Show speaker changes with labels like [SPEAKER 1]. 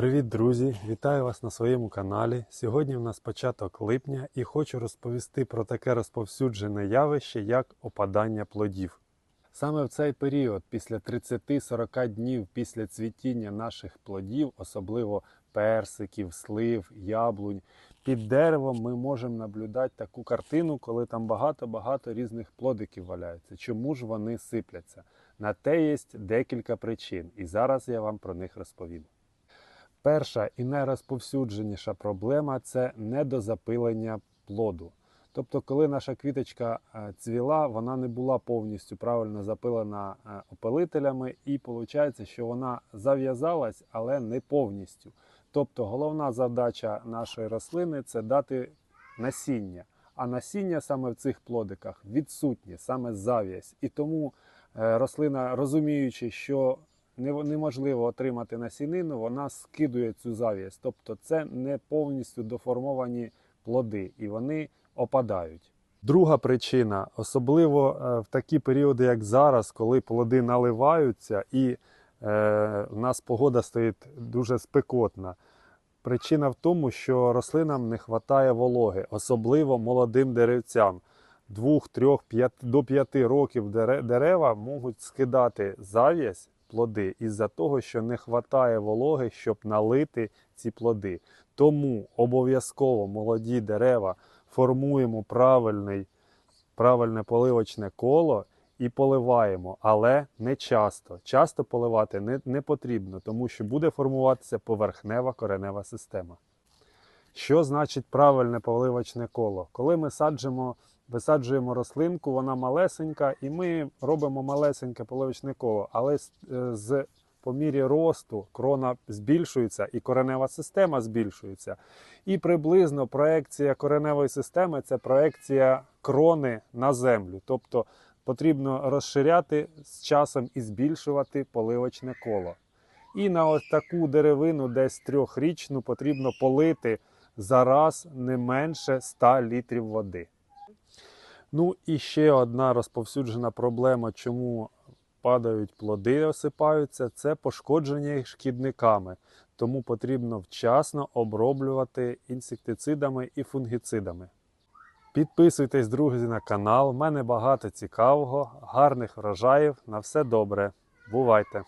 [SPEAKER 1] Привіт, друзі! Вітаю вас на своєму каналі. Сьогодні у нас початок липня і хочу розповісти про таке розповсюджене явище, як опадання плодів. Саме в цей період, після 30-40 днів після цвітіння наших плодів, особливо персиків, слив, яблунь, під деревом ми можемо наблюдати таку картину, коли там багато-багато різних плодиків валяються. Чому ж вони сипляться? На те є декілька причин, і зараз я вам про них розповім. Перша і найрозповсюдженіша проблема це недозапилення плоду. Тобто, коли наша квіточка е, цвіла, вона не була повністю правильно запилена е, опилителями, і виходить, що вона зав'язалась, але не повністю. Тобто, головна задача нашої рослини це дати насіння. А насіння саме в цих плодиках відсутнє, саме зав'язь. І тому е, рослина, розуміючи, що неможливо отримати насінину, вона скидує цю зав'язь. Тобто це не повністю доформовані плоди, і вони опадають. Друга причина, особливо е, в такі періоди, як зараз, коли плоди наливаються і е, в нас погода стоїть дуже спекотна. Причина в тому, що рослинам не вистачає вологи, особливо молодим деревцям. Двох, трьох, до п'яти років дерева можуть скидати зав'язь плоди із-за того, що не вистачає вологи, щоб налити ці плоди. Тому обов'язково молоді дерева формуємо правильний, правильне поливочне коло і поливаємо, але не часто. Часто поливати не, не потрібно, тому що буде формуватися поверхнева коренева система. Що значить правильне поливочне коло? Коли ми саджимо, висаджуємо рослинку, вона малесенька, і ми робимо малесеньке поливочне коло, але з, е, з по мірі росту крона збільшується і коренева система збільшується. І приблизно проекція кореневої системи це проекція крони на землю. Тобто потрібно розширяти з часом і збільшувати поливочне коло. І на ось таку деревину, десь трьохрічну, потрібно полити за раз не менше 100 літрів води. Ну і ще одна розповсюджена проблема, чому падають плоди, осипаються, це пошкодження їх шкідниками. Тому потрібно вчасно оброблювати інсектицидами і фунгіцидами. Підписуйтесь, друзі, на канал. У мене багато цікавого, гарних врожаїв. На все добре. Бувайте!